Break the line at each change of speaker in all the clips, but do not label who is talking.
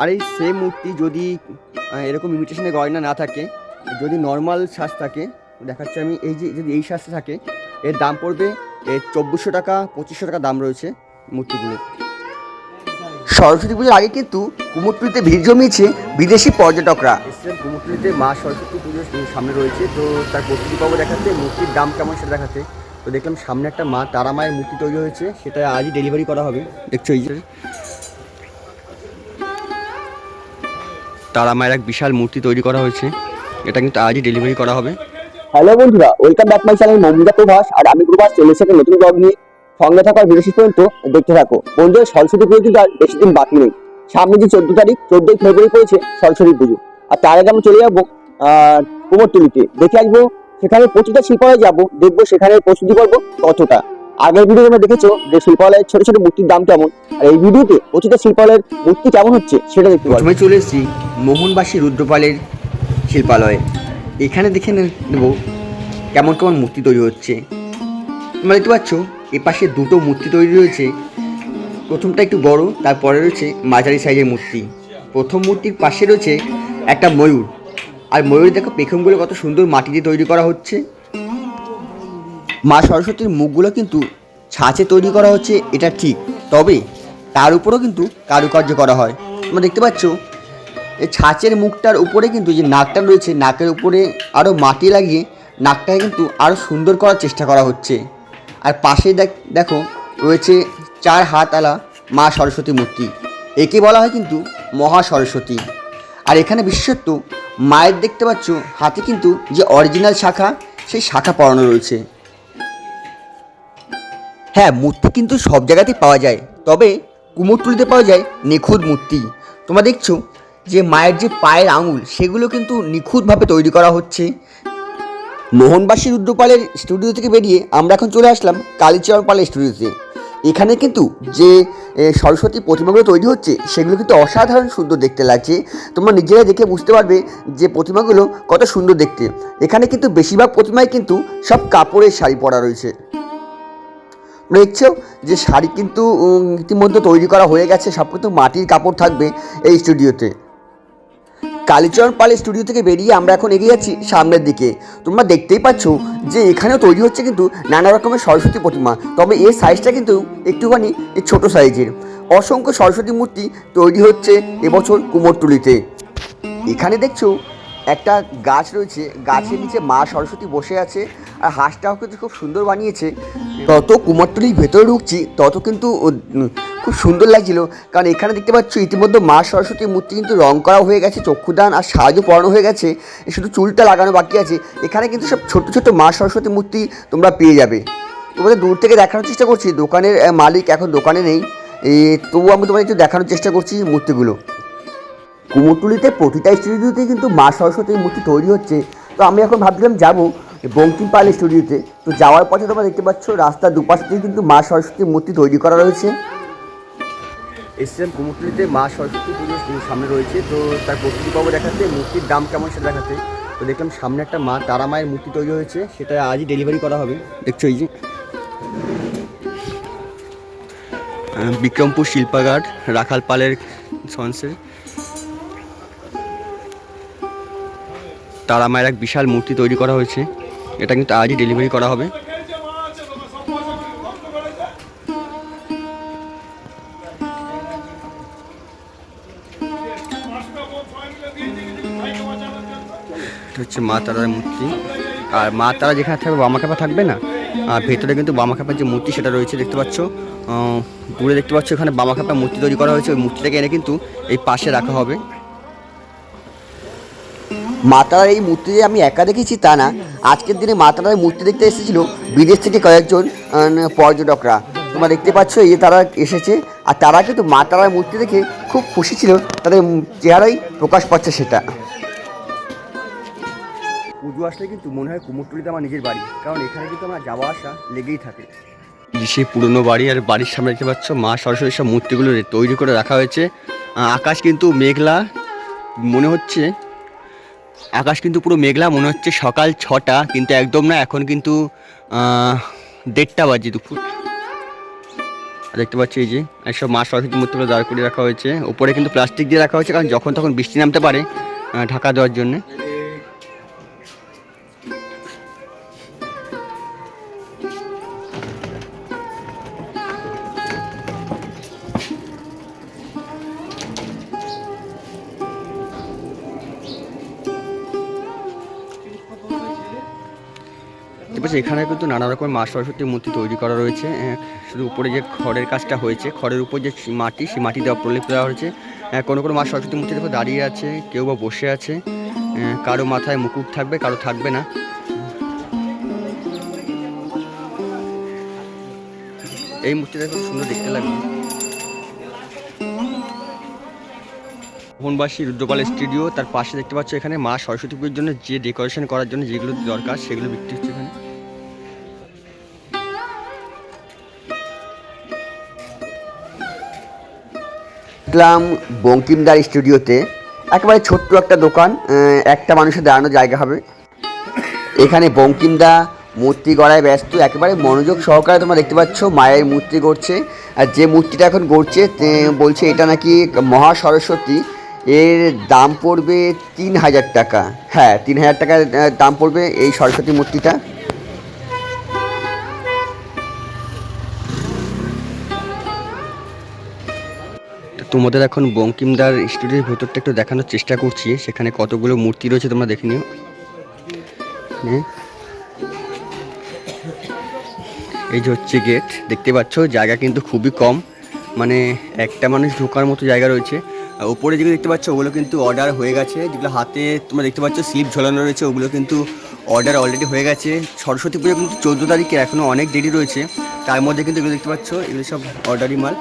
আর এই সেম মূর্তি যদি এরকম ইমিটেশনের গয়না না থাকে যদি নর্মাল সাজ থাকে দেখাচ্ছি আমি এই যে যদি এই সাজটা থাকে এর দাম পড়বে এর চব্বিশশো টাকা পঁচিশশো টাকা দাম রয়েছে মূর্তিগুলো
সরস্বতী পুজোর আগে কিন্তু কুমোরটুলিতে ভিড় জমিয়েছে বিদেশি পর্যটকরা।
কুমোরটুলিতে মা সরস্বতী পুজোর সামনে রয়েছে তো তার প্রস্তুতি পাবো দেখাতে মূর্তির দাম কেমন সেটা দেখাতে। তো দেখলাম সামনে একটা মা তারা মায়ের মূর্তি তৈরি হয়েছে সেটা আজই ডেলিভারি করা হবে। দেখছ এই তারা মায়ের এক বিশাল মূর্তি তৈরি করা হয়েছে। এটা কিন্তু আজই ডেলিভারি করা হবে।
হ্যালো বন্ধুরা welcome back my channel Momita Prabhas আর আমি প্রভাস চলে এসেছি নতুন ব্লগ নিয়ে। সঙ্গে থাকার ভিডিও শেষ পর্যন্ত দেখতে থাকো। বন্ধুরা সরস্বতী পুজো কিন্তু আর বেশি দিন বাকি নেই। সামনে যে চোদ্দ তারিখ চোদ্দই ফেব্রুয়ারি পড়েছে সরস্বতী পুজো। আর তার আগে আমরা চলে যাব আহ, কুমোরটুলিতে। দেখে আসব সেখানে প্রতিটা শিল্পালয়ে যাব দেখব সেখানে প্রস্তুতি করব কতটা। আগের ভিডিও তোমরা দেখেছ যে শিল্পালয়ের ছোট ছোট মূর্তির দাম কেমন? আর এই ভিডিওতে প্রতিটা শিল্পালয়ের মূর্তি কেমন হচ্ছে সেটা দেখতে
প্রথমে চলে এসেছি মোহনবাসী রুদ্রপালের শিল্পালয়ে। এখানে দেখে নেব কেমন কেমন মূর্তি তৈরি হচ্ছে। তোমরা দেখতে পাচ্ছ এপাশে দুটো মূর্তি তৈরি রয়েছে। প্রথমটা একটু বড় তারপরে রয়েছে মাঝারি সাইজের মূর্তি। প্রথম মূর্তির পাশে রয়েছে একটা ময়ূর। আর ময়ূর দেখো পেখমগুলো কত সুন্দর মাটি দিয়ে তৈরি করা হচ্ছে। মা সরস্বতীর মুখগুলো কিন্তু ছাঁচে তৈরি করা হচ্ছে, এটা ঠিক। তবে তার উপরেও কিন্তু কারুকার্য করা হয়। তোমরা দেখতে পাচ্ছ, এই ছাঁচের মুখটার উপরে কিন্তু যে নাকটা রয়েছে, নাকের উপরে আরও মাটি লাগিয়ে নাকটাকে কিন্তু আরও সুন্দর করার চেষ্টা করা হচ্ছে। আর পাশে দেখ, দেখো, রয়েছে চার হাতওয়ালা মা সরস্বতী মূর্তি। একে বলা হয় কিন্তু মহা সরস্বতী। আর এখানে বিশেষত্ব, মায়ের দেখতে পাচ্ছ, হাতে কিন্তু যে অরিজিনাল শাখা, সেই শাখা পরানো রয়েছে। হ্যাঁ মূর্তি কিন্তু সব জায়গাতেই পাওয়া যায়। তবে কুমোরটুলিতে পাওয়া যায় নিখুঁত মূর্তি। তোমরা দেখছ যে মায়ের যে পায়ের আঙুল, সেগুলো কিন্তু নিখুঁতভাবে তৈরি করা হচ্ছে। মোহনবাসী রুদ্রপালের স্টুডিও থেকে বেরিয়ে আমরা এখন চলে আসলাম কালীচরণ পালের স্টুডিওতে। এখানে কিন্তু যে সরস্বতী প্রতিমাগুলো তৈরি হচ্ছে, সেগুলো কিন্তু অসাধারণ সুন্দর দেখতে লাগছে। তোমরা নিজেরা দেখে বুঝতে পারবে যে প্রতিমাগুলো কত সুন্দর দেখতে। এখানে কিন্তু বেশিরভাগ প্রতিমায় কিন্তু সব কাপড়ের শাড়ি পরা রয়েছে। দেখছ যে শাড়ি কিন্তু ইতিমধ্যে তৈরি করা হয়ে গেছে, সব কিন্তু মাটির কাপড় থাকবে এই স্টুডিওতে। কালীচরণ পালের স্টুডিও থেকে বেরিয়ে আমরা এখন এগিয়ে যাচ্ছি সামনের দিকে। তোমরা দেখতেই পাচ্ছ যে এখানেও তৈরি হচ্ছে কিন্তু নানা রকমের সরস্বতী প্রতিমা, তবে এর সাইজটা কিন্তু একটুখানি ছোট সাইজের অসংখ্য সরস্বতী মূর্তি তৈরি হচ্ছে এবছর কুমোরটুলিতে। এখানে দেখছ একটা গাছ রয়েছে গাছের নিচে মা সরস্বতী বসে আছে আর হাঁসটাও কিন্তু খুব সুন্দর বানিয়েছে। তত কুমারটুলির ভেতরে ঢুকছি তত কিন্তু খুব সুন্দর লাগছিল। কারণ এখানে দেখতে পাচ্ছ ইতিমধ্যে মা সরস্বতীর মূর্তি কিন্তু রং করা হয়ে গেছে চক্ষুদান আর সাহায্য পড়ানো হয়ে গেছে শুধু চুলটা লাগানো বাকি আছে। এখানে কিন্তু সব ছোট ছোট মা সরস্বতী মূর্তি তোমরা পেয়ে যাবে। তোমাদের দূর থেকে দেখানোর চেষ্টা করছি দোকানের মালিক এখন দোকানে নেই। তবুও আমি তোমাদের একটু দেখানোর চেষ্টা করছি মূর্তিগুলো। কুমোরটুলিতে প্রতিটা স্টুডিওতেই কিন্তু মা সরস্বতীর মূর্তি তৈরি হচ্ছে। তো আমি এখন ভাবছিলাম যাব বঙ্কিম পাল স্টুডিওতে। তো যাওয়ার পথে তোমরা দেখতে পাচ্ছ রাস্তার দুপাশে কিন্তু মা সরস্বতীর মূর্তি তৈরি করা রয়েছে। এসএম কুমোরটুলিতে মা সরস্বতী পুজোর সামনে রয়েছে। তো তার প্রস্তুতি পাবো দেখাতে মূর্তির দাম কেমন সেটা দেখাতে তো দেখলাম সামনে একটা মা তারা মায়ের মূর্তি তৈরি হয়েছে সেটা আজই ডেলিভারি করা হবে। দেখছ এই যে। বিক্রমপুর শিল্পাগার রাখাল পালের সন্সের তারা মায়ের এক বিশাল মূর্তি তৈরি করা হয়েছে। এটা কিন্তু আজই ডেলিভারি করা হবে। হচ্ছে মা তারার মূর্তি। আর মা তারা যেখানে থাকবে, বামা খাপা থাকবে না? আর ভেতরে কিন্তু বামা খাপার যে মূর্তি সেটা রয়েছে, দেখতে পাচ্ছ। দূরে দেখতে পাচ্ছ এখানে বামা খাপা মূর্তি তৈরি করা হয়েছে। ওই মূর্তিটাকে এনে কিন্তু এই পাশে রাখা হবে। মাতারার এই মূর্তি যে আমি একা দেখেছি তা না। আজকের দিনে মাতারার মূর্তি দেখতে এসেছিল বিদেশ থেকে কয়েকজন পর্যটকরা। তোমরা দেখতে পাচ্ছ এই যে তারা এসেছে আর তারা কিন্তু মা তারার মূর্তি দেখে খুব খুশি ছিল তাদের চেহারাই প্রকাশ পাচ্ছে সেটা। পুজো আসলে কিন্তু মনে হয় কুমোরটুলিতে আমার নিজের বাড়ি কারণ এখানে কিন্তু আমার যাওয়া আসা লেগেই থাকে। সেই পুরনো বাড়ি আর বাড়ির সামনে দেখতে পাচ্ছ মা সরস্বতীর সব মূর্তিগুলো তৈরি করে রাখা হয়েছে। আকাশ কিন্তু মেঘলা মনে হচ্ছে আকাশ কিন্তু পুরো মেঘলা, মনে হচ্ছে সকাল ছটা, কিন্তু একদম না, এখন কিন্তু দেড়টা বাজে দুপুর। দেখতে পাচ্ছি এই যে এইসব মা সরস্বতী মূর্তিগুলো দাঁড় করে রাখা হয়েছে। ওপরে কিন্তু প্লাস্টিক দিয়ে রাখা হয়েছে, কারণ যখন তখন বৃষ্টি নামতে পারে ঢাকা দেওয়ার জন্য। এবার এখানে কিন্তু নানা রকমের মা সরস্বতীর মূর্তি তৈরি করা রয়েছে। শুধু উপরে যে খড়ের কাজটা হয়েছে, খড়ের উপর যে মাটি, সেই মাটি দেওয়া প্রলেপ দেওয়া হয়েছে। কোনো কোনো মা সরস্বতী মূর্তি দেখো দাঁড়িয়ে আছে, কেউ বা বসে আছে। কারও মাথায় মুকুট থাকবে, কারও থাকবে না। এই মূর্তিটা খুব সুন্দর দেখতে লাগবে মোহনবাসী রুদ্রপাল স্টুডিও, তার পাশে দেখতে পাচ্ছ এখানে মা সরস্বতী পুজোর জন্য যে ডেকোরেশন করার জন্য যেগুলো দরকার, সেগুলো বিক্রি হচ্ছে দেখলাম বঙ্কিমদার স্টুডিওতে একেবারে ছোট্ট একটা দোকান একটা মানুষের দাঁড়ানোর জায়গা হবে। এখানে বঙ্কিমদা মূর্তি গড়ায় ব্যস্ত, একেবারে মনোযোগ সহকারে তোমরা দেখতে পাচ্ছ মায়ের মূর্তি গড়ছে। আর যে মূর্তিটা এখন গড়ছে বলছে এটা নাকি মহা সরস্বতী, এর দাম পড়বে তিন হাজার টাকা। হ্যাঁ তিন হাজার টাকার দাম পড়বে এই সরস্বতী মূর্তিটা। তোমাদের এখন বঙ্কিমদার স্টুডিওর ভেতরটা একটু দেখানোর চেষ্টা করছি। সেখানে কতগুলো মূর্তি রয়েছে তোমরা দেখে নিও। হ্যাঁ। এই যে হচ্ছে গেট, দেখতে পাচ্ছ? জায়গা কিন্তু খুবই কম। মানে একটা মানুষ ঢোকার মতো জায়গা রয়েছে। আর উপরে যেগুলো দেখতে পাচ্ছ, ওগুলো কিন্তু অর্ডার হয়ে গেছে। যেগুলো হাতে তোমরা দেখতে পাচ্ছ, স্লিপ ঝোলানো রয়েছে, ওগুলো কিন্তু অর্ডার অলরেডি হয়ে গেছে। সরস্বতী পুজো কিন্তু চোদ্দ তারিখে এখনও অনেক দেরি রয়েছে। তার মধ্যে কিন্তু এগুলো দেখতে পাচ্ছ, এগুলো সব অর্ডারি মাল।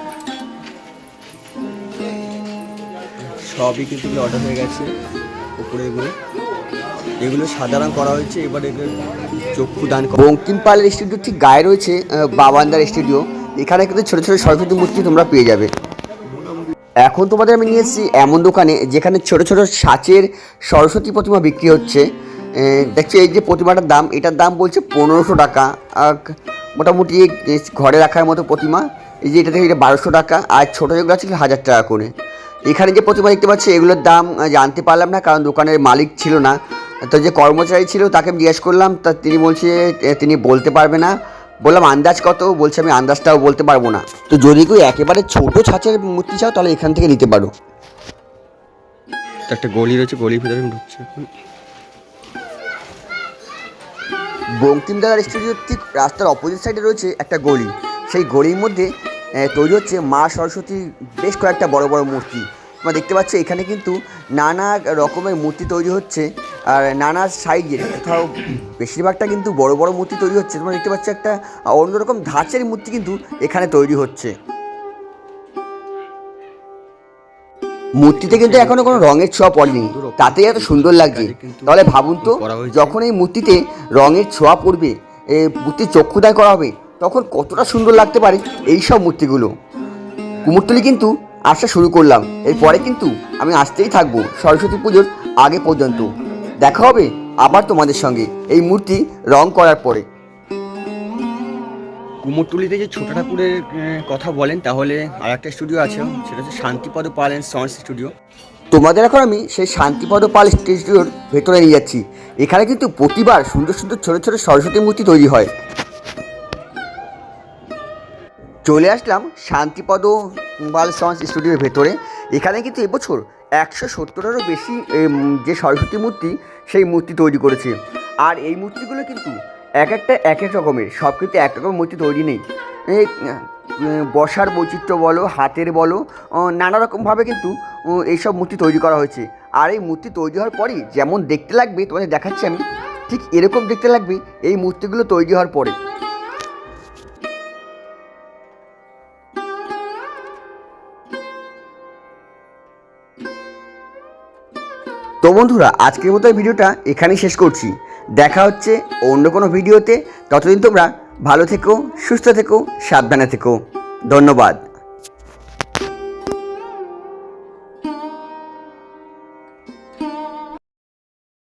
সবই কিন্তু অর্ডার হয়ে গেছে উপরে এগুলো। এগুলো সাধারণ করা হয়েছে, এবার এগুলো চক্ষু দান বঙ্কিম পালের স্টুডিও ঠিক গায়ে রয়েছে বাবান্দার স্টুডিও এখানে কিন্তু ছোটো ছোটো সরস্বতী মূর্তি তোমরা পেয়ে যাবে। এখন তোমাদের আমি নিয়ে এসেছি এমন দোকানে যেখানে ছোট ছোট সাঁচের সরস্বতী প্রতিমা বিক্রি হচ্ছে। দেখছ এই যে প্রতিমাটার দাম, এটার দাম বলছে পনেরোশো টাকা। মোটামুটি ঘরে রাখার মতো প্রতিমা, এই যে এটা থেকে এটা বারোশো টাকা। আর ছোটো যেগুলো আছে হাজার টাকা করে। এখানে যে প্রতিমা দেখতে পাচ্ছি এগুলোর দাম জানতে পারলাম না কারণ দোকানের মালিক ছিল না। তো যে কর্মচারী ছিল তাকে আমি জিজ্ঞেস করলাম তা তিনি বলছে তিনি বলতে পারবে না। বললাম আন্দাজ কত? বলছে আমি আন্দাজটাও বলতে পারব না। তো যদি কেউ একেবারে ছোট ছাঁচের মূর্তি চাও তাহলে এখান থেকে নিতে পারো। একটা গলি রয়েছে গলির ভিতরে ঢুকছে এখন। বঙ্কিমদার স্টুডিওর ঠিক রাস্তার অপোজিট সাইডে রয়েছে একটা গলি। সেই গলির মধ্যে তৈরি হচ্ছে মা সরস্বতীর বেশ কয়েকটা বড় বড় মূর্তি। তোমরা দেখতে পাচ্ছ এখানে কিন্তু নানা রকমের মূর্তি তৈরি হচ্ছে আর নানা সাইজের কোথাও বেশিরভাগটা কিন্তু বড় বড় মূর্তি তৈরি হচ্ছে। তোমরা দেখতে পাচ্ছ একটা অন্যরকম ধাঁচের মূর্তি কিন্তু এখানে তৈরি হচ্ছে। মূর্তিতে কিন্তু এখনও কোনো রঙের ছোঁয়া পড়েনি তাতেই এত সুন্দর লাগছে। তাহলে ভাবুন তো যখন এই মূর্তিতে রঙের ছোঁয়া পড়বে এ মূর্তির চক্ষুদায় করা হবে তখন কতটা সুন্দর লাগতে পারে এই সব মূর্তিগুলো। কুমোরটুলি কিন্তু আসা শুরু করলাম। এরপরে কিন্তু আমি আসতেই থাকব সরস্বতী পুজোর আগে পর্যন্ত। দেখা হবে আবার তোমাদের সঙ্গে এই মূর্তি রং করার পরে। কুমোরটুলিতে যে ছোট ঠাকুরের কথা বলেন তাহলে আর একটা স্টুডিও আছে। সেটা হচ্ছে Shantipada Pal and sound studio তোমাদের এখন আমি সেই শান্তিপদ পাল স্টুডিওর ভেতরে নিয়ে যাচ্ছি। এখানে কিন্তু প্রতিবার সুন্দর সুন্দর ছোট ছোট সরস্বতী মূর্তি তৈরি হয়। চলে আসলাম শান্তিপদ বাল সাউন্ড স্টুডিওর ভেতরে। এখানে কিন্তু এবছর একশো সত্তরেরও বেশি যে সরস্বতী মূর্তি, সেই মূর্তি তৈরি করেছে। আর এই মূর্তিগুলো কিন্তু এক একটা এক এক রকমের, সব কিন্তু এক রকম মূর্তি তৈরি নেই। বসার বৈচিত্র্য বলো, হাতের বলো নানা রকমভাবে কিন্তু এইসব মূর্তি তৈরি করা হয়েছে। আর এই মূর্তি তৈরি হওয়ার পরেই যেমন দেখতে লাগবে, তোমাদের দেখাচ্ছি আমি, ঠিক এরকম দেখতে লাগবে এই মূর্তিগুলো তৈরি হওয়ার পরে। তো বন্ধুরা, আজকের মতো ভিডিওটা এখানেই শেষ করছি। দেখা হচ্ছে অন্য কোনো ভিডিওতে। ততদিন তোমরা ভালো থেকো, সুস্থ থেকো, সাবধানে থেকো। ধন্যবাদ।